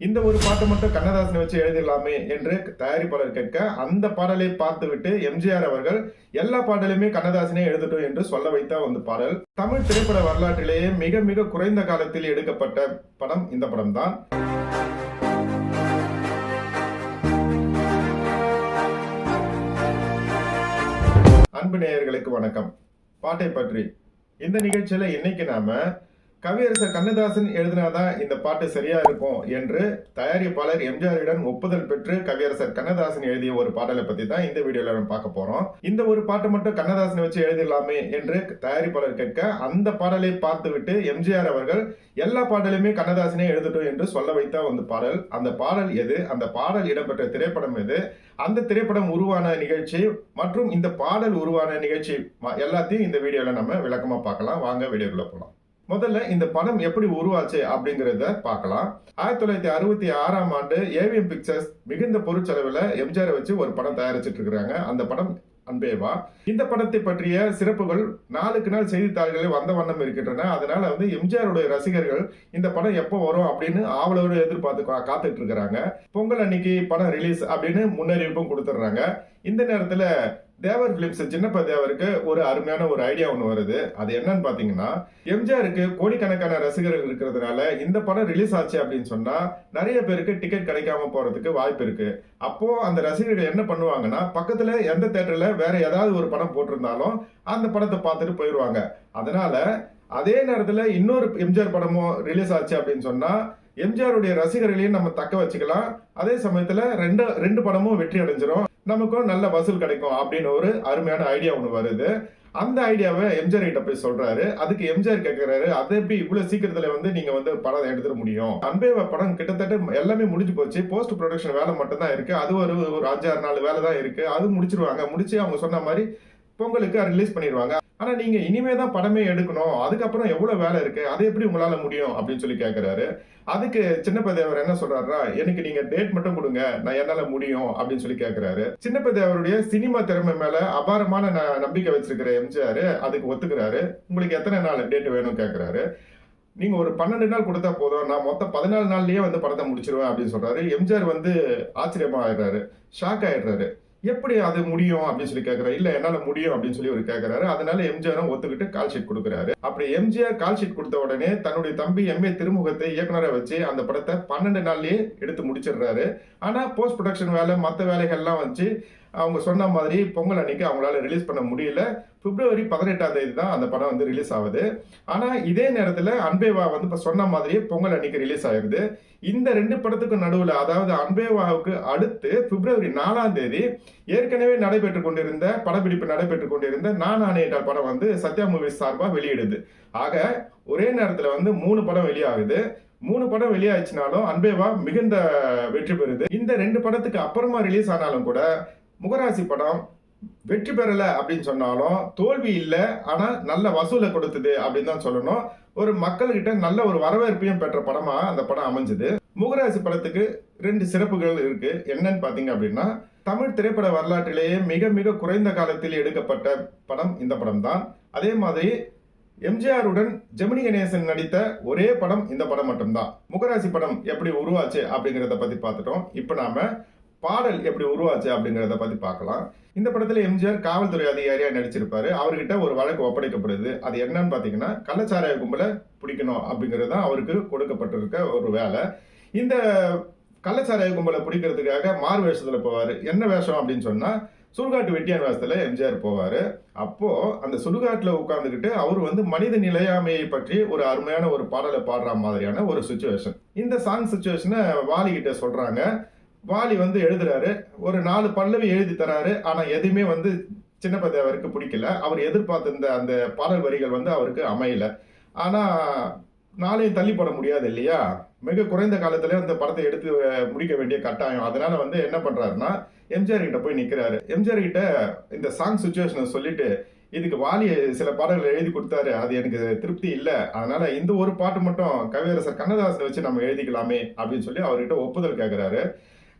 இந்த ஒரு பாட்டு மட்டும் கண்ணதாசனை வச்சு எழுதிடலாமே என்று தயாரிப்பாளர் கேட்க அந்த பாடலை பார்த்துவிட்டு எம்ஜிஆர் அவர்கள் எல்லா பாடலுமே கண்ணதாசனே எழுதட்டும் என்று சொல்ல வைத்த வந்து பாடல் தமிழ் திரைப்பட வரலாற்றிலேயே மிக மிக குறைந்த காலத்தில் எடுக்கப்பட்ட படம் இந்த படம் தான் அன்பு நேயர்களுக்கு வணக்கம். பாட்டை பற்றி இந்த நிகழ்ச்சியில இன்னைக்கு நாம கவியரசர் கண்ணதாசன் எழுதினாதான் இந்த பாட்டு சரியா இருக்கும் என்று தயாரிப்பாளர் எம்ஜிஆரிடம் ஒப்புதல் பெற்று கவியரசர் கண்ணதாசன் எழுதிய ஒரு பாடலை பத்தி தான் இந்த வீடியோல நம்ம பார்க்க போறோம். இந்த ஒரு பாட்டு மட்டும் கண்ணதாசனை வச்சு எழுதிடலாமே என்று தயாரிப்பாளர் கேட்க அந்த பாடலை பார்த்துவிட்டு எம்ஜிஆர் அவர்கள் எல்லா பாடலுமே கண்ணதாசனே எழுதட்டும் என்று சொல்ல வைத்த வந்து பாடல் அந்த பாடல் எது அந்த பாடல் இடம்பெற்ற திரைப்படம் எது அந்த திரைப்படம் உருவான நிகழ்ச்சி மற்றும் இந்த பாடல் உருவான நிகழ்ச்சி எல்லாத்தையும் இந்த வீடியோல நம்ம விளக்கமா பார்க்கலாம். வாங்க வீடியோக்குள்ள போலாம். முதல்ல இந்த படம் எப்படி உருவாச்சு அப்படிங்கறத பார்க்கலாம். ஆயிரத்தி தொள்ளாயிரத்தி அறுபத்தி ஆறாம் ஆண்டு ஏவிஎம் பிக்சர்ஸ் மிகுந்த பொருட்செலவுல எம்ஜிஆர் வச்சு ஒரு படம் தயாரிச்சிட்டு இருக்காங்க அந்த படம் அன்பேவா. இந்த படத்தை பற்றிய சிறப்புகள் நாளுக்கு நாள் செய்தித்தாள்களில் வந்த வண்ணம் இருக்கின்றன. அதனால வந்து எம்ஜிஆருடைய ரசிகர்கள் இந்த படம் எப்போ வரும் அப்படின்னு ஆவலோடு எதிர்பார்த்து கா- காத்துட்டு இருக்கிறாங்க. பொங்கல் அன்னைக்கு படம் ரிலீஸ் அப்படின்னு முன்னறிவிப்பும் கொடுத்துட்றாங்க. இந்த நேரத்துல தேவர் பிலிம்ஸ் சின்னப்ப தேவருக்கு ஒரு அருமையான ஒரு ஐடியா ஒன்று வருது. அது என்னன்னு பார்த்தீங்கன்னா எம்ஜிஆருக்கு கோடிக்கணக்கான ரசிகர்கள் இருக்கிறதுனால இந்த படம் ரிலீஸ் ஆச்சு அப்படின்னு சொன்னால் நிறைய பேருக்கு டிக்கெட் கிடைக்காம போகிறதுக்கு வாய்ப்பு இருக்கு. அப்போ அந்த ரசிகர்கள் என்ன பண்ணுவாங்கன்னா பக்கத்தில் எந்த தேட்டரில் வேற ஏதாவது ஒரு படம் போட்டிருந்தாலும் அந்த படத்தை பார்த்துட்டு போயிடுவாங்க அதனால அதே நேரத்தில் இன்னொரு எம்ஜிஆர் படமும் ரிலீஸ் ஆச்சு அப்படின்னு சொன்னால் எம்ஜிஆருடைய ரசிகர்களையும் நம்ம தக்க வச்சுக்கலாம். அதே சமயத்தில் ரெண்டு ரெண்டு படமும் வெற்றி அடைஞ்சிரும். நமக்கும் நல்ல வசூல் கிடைக்கும் அப்படின்னு ஒரு அருமையான ஐடியா ஒன்று வருது. அந்த ஐடியாவை எம்ஜிஆர் கிட்ட போய் சொல்றாரு. அதுக்கு எம்ஜிஆர் கேட்கிறாரு அதை எப்படி இவ்வளவு சீக்கிரத்துல வந்து நீங்க வந்து படம் எடுத்துட முடியும்? அன்பேவா படம் கிட்டத்தட்ட எல்லாமே முடிஞ்சு போச்சு. போஸ்ட் ப்ரொடக்ஷன் வேலை மட்டும் தான் இருக்கு. அது ஒரு ஒரு அஞ்சாறு நாலு வேலை தான் இருக்கு. அது முடிச்சிருவாங்க. முடிச்சு அவங்க சொன்ன மாதிரி பொங்கலுக்கு ரிலீஸ் பண்ணிடுவாங்க ஆனால் நீங்கள் இனிமே தான் படமே எடுக்கணும். அதுக்கப்புறம் எவ்வளோ வேலை இருக்குது அது எப்படி உங்களால் முடியும்? அப்படின்னு சொல்லி கேட்குறாரு அதுக்கு சின்னப்பதேவர் என்ன சொல்றாருன்னா எனக்கு நீங்க டேட் மட்டும் கொடுங்க. நான் என்னால முடியும். அப்படின்னு சொல்லி கேட்கிறாரு சின்னப்பதேவருடைய சினிமா திறமை மேல அபாரமான ந- நம்பிக்கை வச்சிருக்கிற எம்ஜிஆர் அதுக்கு ஒத்துக்கிறாரு. உங்களுக்கு எத்தனை நாள் டேட் வேணும்? கேட்கிறாரு நீங்கள் ஒரு பன்னெண்டு நாள் கொடுத்தா போதும். நான் மொத்தம் பதினாலு நாள்லேயே வந்து படத்தை முடிச்சிருவேன். அப்படின்னு சொல்கிறாரு எம்ஜிஆர் வந்து ஆச்சரியமாக ஆயிடுறாரு ஷாக் ஆயிடுறாரு. எப்படி அது முடியும் அப்படின்னு சொல்லி கேட்கிறாரு இல்ல என்னால முடியும் அப்படின்னு சொல்லி அவர் கேட்கிறாரு அதனால எம்ஜிஆரும் ஒத்துக்கிட்டு கால் ஷீட் கொடுக்குறாரு. அப்படி எம்ஜிஆர் கால் ஷீட் கொடுத்த உடனே தன்னுடைய தம்பி எம்ஏ திருமுகத்தை இயக்குனரை வச்சு அந்த படத்தை பன்னெண்டு நாள்லயே எடுத்து முடிச்சிடுறாரு. ஆனா போஸ்ட் ப்ரொடக்ஷன் வேலை மற்ற வேலைகள்லாம் வச்சு அவங்க சொன்ன மாதிரி பொங்கல் அன்னைக்கு அவங்களால ரிலீஸ் பண்ண முடியல. பிப்ரவரி பதினெட்டாம் தேதி தான் அந்த படம் வந்து ரிலீஸ் ஆகுது. ஆனால் இதே நேரத்தில் அன்பேவா வந்து இப்போ சொன்ன மாதிரியே பொங்கல் அன்னைக்கு ரிலீஸ் ஆயிருது. இந்த ரெண்டு படத்துக்கு நடுவில் அதாவது அன்பேவாவுக்கு அடுத்து பிப்ரவரி நாலாம் தேதி ஏற்கனவே நடைபெற்று கொண்டிருந்த படப்பிடிப்பு நடைபெற்று கொண்டிருந்த நான் ஆணையிட்டால் படம் வந்து சத்யா மூவிஸ் சார்பாக வெளியிடுது. ஆக ஒரே நேரத்தில் வந்து மூணு படம் வெளியாகுது. மூணு படம் வெளியாச்சுனாலும் அன்பேவா மிகுந்த வெற்றி பெறுது. இந்த ரெண்டு படத்துக்கு அப்புறமா ரிலீஸ் ஆனாலும் கூட முகராசி படம் வெற்றி பெறல அப்படின்னு சொன்னாலும் தோல்வி இல்லை ஆனால் நல்ல வசூலை கொடுத்தது அப்படின்னு தான் சொல்லணும். ஒரு மக்கள்கிட்ட நல்ல ஒரு வரவேற்பையும் பெற்ற படமாக அந்த படம் அமைஞ்சது. முகராசி படத்துக்கு ரெண்டு சிறப்புகள் இருக்கு. என்னன்னு பார்த்தீங்க அப்படின்னா தமிழ் திரைப்பட வரலாற்றிலேயே மிக மிக குறைந்த காலத்தில் எடுக்கப்பட்ட படம் இந்த படம் தான். அதே மாதிரி எம்ஜிஆருடன் ஜெமினி கணேசன் நடித்த ஒரே படம் இந்த படம் மட்டும்தான். முகராசி படம் எப்படி உருவாச்சு அப்படிங்கிறத பற்றி பார்த்துட்டோம் இப்போ நாம பாடல் எப்படி உருவாச்சு அப்படிங்கிறத பத்தி பார்க்கலாம். இந்த படத்துல எம்ஜிஆர் காவல்துறை அதிகாரியா நடிச்சிருப்பாரு. அவர்கிட்ட ஒரு வழக்கு ஒப்படைக்கப்படுது. அது என்னன்னு பாத்தீங்கன்னா கள்ளச்சாராய கும்பலை பிடிக்கணும் அப்படிங்கிறது தான் அவருக்கு கொடுக்கப்பட்டிருக்க ஒரு வேலை. இந்த கள்ளச்சாராய கும்பலை பிடிக்கிறதுக்காக மாறு வேஷத்துல போவாரு. என்ன வேஷம் அப்படின்னு சொன்னா சுடுகாட்டு வெட்டியான் வேஷத்துல எம்ஜிஆர் போவாரு. அப்போ அந்த சுடுகாட்டுல உட்காந்துக்கிட்டு அவர் வந்து மனித நிலையாமையை பற்றி ஒரு அருமையான ஒரு பாடலை பாடுற மாதிரியான ஒரு சுச்சுவேஷன் இந்த சாங் சுச்சுவேஷனை வாலிகிட்ட சொல்றாங்க. வாலி வந்து எழுதுறாரு. ஒரு நாலு பல்லவி எழுதி தராரு. ஆனா எதுவுமே வந்து சின்னப்ப அவருக்கு பிடிக்கல. அவர் எதிர்பார்த்திருந்த அந்த பாடல் வரிகள் வந்து அவருக்கு அமையல. ஆனா நாளையும் தள்ளி போட முடியாது இல்லையா? மிக குறைந்த காலத்துல அந்த படத்தை எடுத்து முடிக்க வேண்டிய கட்டாயம். அதனால வந்து என்ன பண்றாருன்னா எம்ஜிஆர் கிட்ட போய் நிக்கிறாரு. எம்ஜிஆர் கிட்ட இந்த சாங் சுச்சுவேஷனை சொல்லிட்டு இதுக்கு வாலி சில பாடல்கள் எழுதி கொடுத்தாரு. அது எனக்கு திருப்தி இல்லை. அதனால இந்த ஒரு பாட்டு மட்டும் கவியரசர் கண்ணதாசனை வச்சு நம்ம எழுதிக்கலாமே அப்படின்னு சொல்லி அவர்கிட்ட ஒப்புதல் கேட்கிறாரு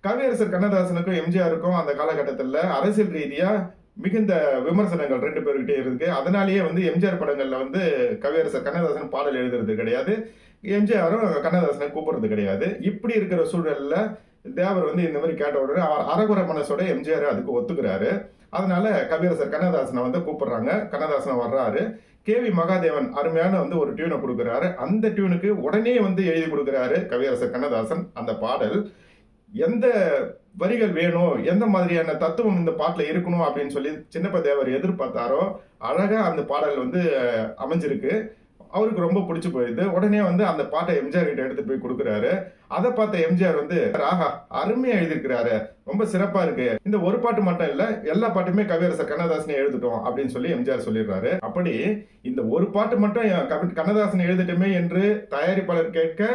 கவியரசர் கண்ணதாசனுக்கும் எம்ஜிஆருக்கும் அந்த காலகட்டத்தில் அரசியல் ரீதியாக மிகுந்த விமர்சனங்கள் ரெண்டு பேருக்கிட்டே இருக்கு. அதனாலேயே வந்து எம்ஜிஆர் படங்களில் வந்து கவியரசர் கண்ணதாசன் பாடல் எழுதுறது கிடையாது. எம்ஜிஆரும் கண்ணதாசனை கூப்பிடுறது கிடையாது. இப்படி இருக்கிற சூழலில் தேவர் வந்து இந்த மாதிரி கேட்ட உடனே அவர் அரகுர மனசோட எம்ஜிஆர் அதுக்கு ஒத்துக்கிறாரு. அதனால கவியரசர் கண்ணதாசனை வந்து கூப்பிடுறாங்க. கண்ணதாசனை வர்றாரு. கேவி மகாதேவன் அருமையான வந்து ஒரு டியூனை கொடுக்குறாரு. அந்த டியூனுக்கு உடனே வந்து எழுதி கொடுக்குறாரு கவியரசர் கண்ணதாசன் அந்த பாடல். எந்த வரிகள் வேணும்? எந்த மாதிரியான தத்துவம் இந்த பாட்டில் இருக்கணும் அப்படின்னு சொல்லி சின்னப்ப தேவர் எதிர்பார்த்தாரோ அழகாக அந்த பாடல் வந்து அமைஞ்சிருக்கு. அவருக்கு ரொம்ப பிடிச்சி போயிடுது. உடனே வந்து அந்த பாட்டை எம்ஜிஆர் கிட்ட எடுத்து போய் கொடுக்குறாரு. அதை பார்த்த எம்ஜிஆர் வந்து ராகா அருமையா எழுதியிருக்கிறாரு. ரொம்ப சிறப்பா இருக்கு. இந்த ஒரு பாட்டு மட்டும் இல்ல எல்லா பாட்டுமே கவியரசர் கண்ணதாசனை எழுதிட்டோம் அப்படின்னு சொல்லி எம்ஜிஆர் சொல்லிடுறாரு. அப்படி இந்த ஒரு பாட்டு மட்டும் கண்ணதாசன் எழுதிட்டுமே என்று தயாரிப்பாளர் கேட்க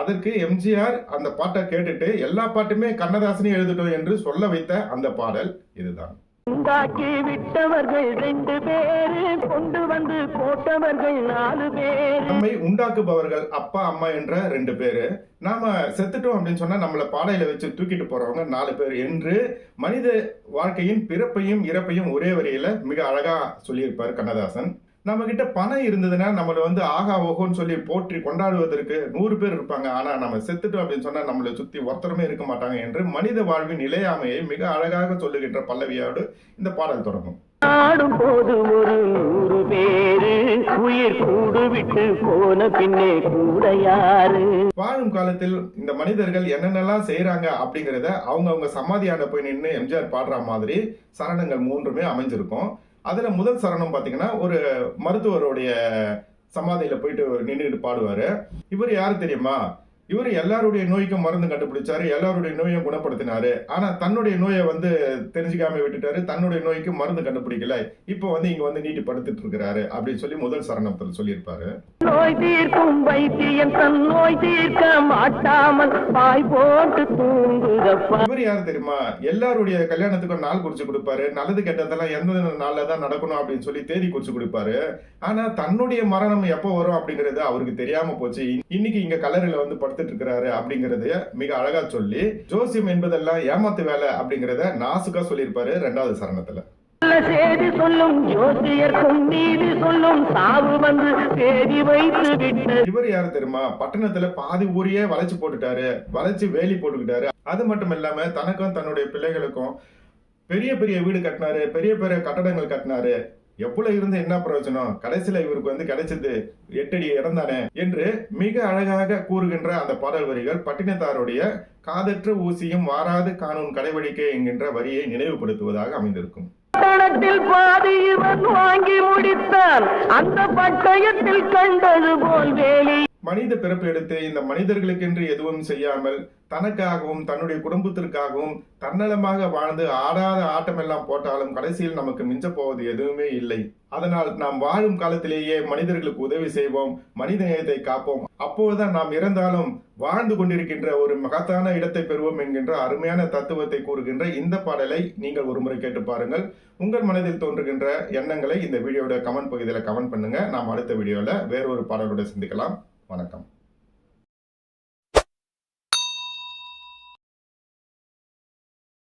அதற்கு எம்ஜிஆர் அந்த பாட்டை கேட்டுட்டு எல்லா பாட்டுமே கண்ணதாசனே எழுதிட்டோம் என்று சொல்ல வைத்த அந்த பாடல் இதுதான். உண்டாக்கி விட்டவர்கள் ரெண்டு பேரு கொண்டு வந்து போட்டவர்கள் நாலு பேரு. நம்மை உண்டாக்குபவர்கள் அப்பா அம்மா என்ற ரெண்டு பேரு. நாம செத்துட்டோம் அப்படின்னு சொன்னா நம்மளை பாடையில வச்சு தூக்கிட்டு போறவங்க நாலு பேர் என்று மனித வாழ்க்கையின் பிறப்பையும் இறப்பையும் ஒரே வரியில மிக அழகா சொல்லியிருப்பார் கண்ணதாசன். நம்ம கிட்ட பணம் இருந்ததுன்னா நம்மள வந்து ஆகா ஓஹோன்னு சொல்லி போற்றி கொண்டாடுவதற்கு நூறு பேர் இருப்பாங்க. ஆனா நம்ம செத்துட்டோம் அப்படின்னு சொன்னா நம்மளை சுத்தி ஒருத்தருமே இருக்க மாட்டாங்க என்று மனித வாழ்வின் நிலையாமையை மிக அழகாக சொல்லுகின்ற பல்லவியோடு இந்த பாடல் தொடங்கும். ஆடும் போது ஒரு நூறு பேரு உயிர் கூடு விட்டு போன பின்னே கூட யாரு? வாழும் காலத்தில் இந்த மனிதர்கள் என்னென்னலாம் செய்றாங்க அப்படிங்கறத அவங்க அவங்க சமாதியான போய் நின்று எம்ஜிஆர் பாடுற மாதிரி சரணங்கள் மூன்றுமே அமைஞ்சிருக்கும். அதில் முதல் சரணம் பார்த்தீங்கன்னா ஒரு மருத்துவருடைய சமாதியில் போயிட்டு நின்றுட்டு பாடுவார். இவர் யார் தெரியுமா? இவர் எல்லாருடைய நோய்க்கும் மருந்து கண்டுபிடிச்சாரு எல்லாருடைய நோயும் குணப்படுத்தினாரு. ஆனா தன்னுடைய நோயை வந்து தெரிஞ்சுக்காம விட்டுட்டாரு தன்னுடைய நோய்க்கு மருந்து கண்டுபிடிக்கல. இப்போ வந்து இங்க வந்து நீட்டி படுத்துட்டு இருக்கிறாரு அப்படின்னு சொல்லி முதல் சரணத்தில் சொல்லியிருப்பாரு. நோய் தீர்க்கும் வைத்தியன் தன் நோய் தீர்க்க மாட்டாமல் பாய் போட்டு தூங்குதப்பா. இவர் யாரு தெரியுமா? எல்லாருடைய கல்யாணத்துக்கும் நாள் குறிச்சு கொடுப்பாரு. நல்லது கெட்டதெல்லாம் எந்த நாள்ல தான் நடக்கணும் அப்படின்னு சொல்லி தேதி குறிச்சு கொடுப்பாரு. ஆனா தன்னுடைய மரணம் எப்போ வரும் அப்படிங்கறது அவருக்கு தெரியாம போச்சு. இன்னைக்கு இங்க கல்லறையில வந்து படுத்துட்டு இருக்கிறாரு அப்படிங்கறத மிக அழகா சொல்லி ஜோசியம் என்பதெல்லாம் ஏமாத்து வேலை அப்படிங்கறத நாசுக்கா சொல்லியிருப்பாரு ரெண்டாவது சரணத்துல. செய்தி சொல்லும் ஜோசியர்க்கும் நீதி சொல்லும் சாவு வந்து தேதி வைத்து விட்டு. இவர் யாரு தெரியுமா? பட்டணத்துல பாதி ஊரையே வளைச்சு போட்டுட்டாரு. வளைச்சு வேலி போட்டுக்கிட்டாரு. அது மட்டும் இல்லாம தனக்கும் தன்னுடைய பிள்ளைகளுக்கும் பெரிய பெரிய வீடு கட்டினாரு. பெரிய பெரிய கட்டடங்கள் கட்டினாரு. எவ்வளவு இருந்து என்ன பிரயோஜனம்? கடைசியில இவருக்கு வந்து கிடைச்சது எட்டடி இடம் தானே? என்று மிக அழகாக கூறுகின்ற அந்த பாடல் வரிகள் பட்டினத்தாருடைய காதற்ற ஊசியும் வாராது காணும் கடைவழிக்கை என்கின்ற வரியை நினைவுபடுத்துவதாக அமைந்திருக்கும். பட்டணத்தில் பாதி இவன் வாங்கி முடித்தான். அந்த பட்டயத்தில் கண்டது போல் வேலி. மனித பிறப்பு எடுத்து இந்த மனிதர்களுக்கென்று எதுவும் செய்யாமல் தனக்காகவும் தன்னுடைய குடும்பத்திற்காகவும் தன்னலமாக வாழ்ந்து ஆடாத ஆட்டமெல்லாம் போட்டாலும் கடைசியில் நமக்கு மிஞ்ச போவது எதுவுமே இல்லை. அதனால் நாம் வாழும் காலத்திலேயே மனிதர்களுக்கு உதவி செய்வோம் மனித நேயத்தை காப்போம். அப்போதுதான் நாம் இறந்தாலும் வாழ்ந்து கொண்டிருக்கின்ற ஒரு மகத்தான இடத்தை பெறுவோம் என்கின்ற அருமையான தத்துவத்தை கூறுகின்ற இந்த பாடலை நீங்கள் ஒருமுறை கேட்டு பாருங்கள். உங்கள் மனதில் தோன்றுகின்ற எண்ணங்களை இந்த வீடியோட கமெண்ட் பகுதியில் கமெண்ட் பண்ணுங்க. நாம் அடுத்த வீடியோவில் வேறொரு பாடலோட சந்திக்கலாம். வணக்கம்.